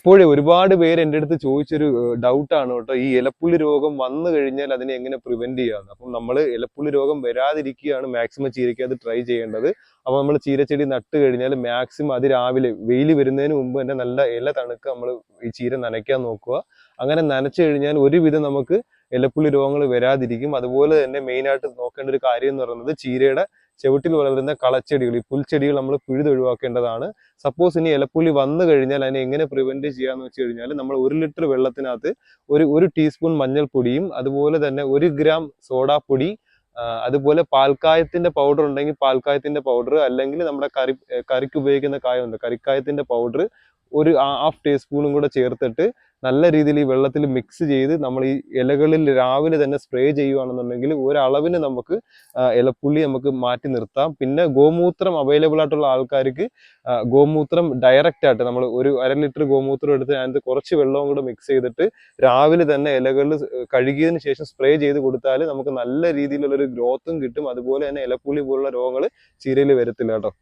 ഇപ്പോഴേ ഒരുപാട് പേര് എന്റെ അടുത്ത് ചോദിച്ചൊരു ഡൗട്ടാണ് കേട്ടോ. ഈ ഇലപ്പുള്ളി രോഗം വന്നു കഴിഞ്ഞാൽ അതിനെ എങ്ങനെ പ്രിവെന്റ് ചെയ്യാം അപ്പം നമ്മൾ ഇലപ്പുള്ളി രോഗം വരാതിരിക്കുകയാണ് മാക്സിമം ചീരയ്ക്ക് അത് ട്രൈ ചെയ്യേണ്ടത്. അപ്പോൾ നമ്മൾ ചീരച്ചെടി നട്ട് കഴിഞ്ഞാൽ മാക്സിമം അത് രാവിലെ വെയിൽ വരുന്നതിന് മുമ്പ് തന്നെ നല്ല ഇല തണുക്ക് നമ്മൾ ഈ ചീര നനയ്ക്കാൻ നോക്കുക. അങ്ങനെ നനച്ചു കഴിഞ്ഞാൽ ഒരുവിധം നമുക്ക് ഇലപ്പുള്ളി രോഗങ്ങൾ വരാതിരിക്കും. അതുപോലെ തന്നെ മെയിനായിട്ട് നോക്കേണ്ട ഒരു കാര്യം എന്ന് പറയുന്നത് ചീരയുടെ ചുവട്ടിൽ വളരുന്ന കളച്ചെടികൾ ഈ പുൽച്ചെടികൾ നമ്മൾ പിഴുതൊഴിവാക്കേണ്ടതാണ്. സപ്പോസ് ഇനി ഇലപ്പുലി വന്നു കഴിഞ്ഞാൽ അതിനെ എങ്ങനെ പ്രിവെന്റ് ചെയ്യാന്ന് വെച്ച് കഴിഞ്ഞാൽ നമ്മൾ ഒരു ലിറ്റർ വെള്ളത്തിനകത്ത് ഒരു ഒരു ടീസ്പൂൺ മഞ്ഞൾപ്പൊടിയും അതുപോലെ തന്നെ ഒരു ഗ്രാം സോഡാപ്പൊടി അതുപോലെ പാൽക്കായത്തിന്റെ പൗഡർ ഉണ്ടെങ്കിൽ പാൽക്കായത്തിന്റെ പൗഡർ അല്ലെങ്കിൽ നമ്മുടെ കറി കറിക്ക് ഉപയോഗിക്കുന്ന കായമുണ്ട് കറിക്കായത്തിന്റെ പൗഡർ ഒരു ഹാഫ് ടീസ്പൂണും കൂടെ ചേർത്തിട്ട് നല്ല രീതിയിൽ ഈ വെള്ളത്തിൽ മിക്സ് ചെയ്ത് നമ്മൾ ഈ ഇലകളിൽ രാവിലെ തന്നെ സ്പ്രേ ചെയ്യുകയാണെന്നുണ്ടെങ്കിൽ ഒരളവിന് നമുക്ക് ഇലപ്പുള്ളി നമുക്ക് മാറ്റി നിർത്താം. പിന്നെ ഗോമൂത്രം അവൈലബിൾ ആയിട്ടുള്ള ആൾക്കാർക്ക് ഗോമൂത്രം ഡയറക്റ്റ് ആയിട്ട് നമ്മൾ ഒരു അര ലിറ്റർ ഗോമൂത്രം എടുത്ത് അതിനകത്ത് കുറച്ച് വെള്ളവും കൂടെ മിക്സ് ചെയ്തിട്ട് രാവിലെ തന്നെ ഇലകളിൽ കഴുകിയതിന് ശേഷം സ്പ്രേ ചെയ്ത് കൊടുത്താൽ നമുക്ക് നല്ല രീതിയിലുള്ളൊരു ഗ്രോത്തും കിട്ടും. അതുപോലെ തന്നെ ഇലപ്പുള്ളി പോലുള്ള രോഗങ്ങൾ ചീരയിൽ വരത്തില്ല കേട്ടോ.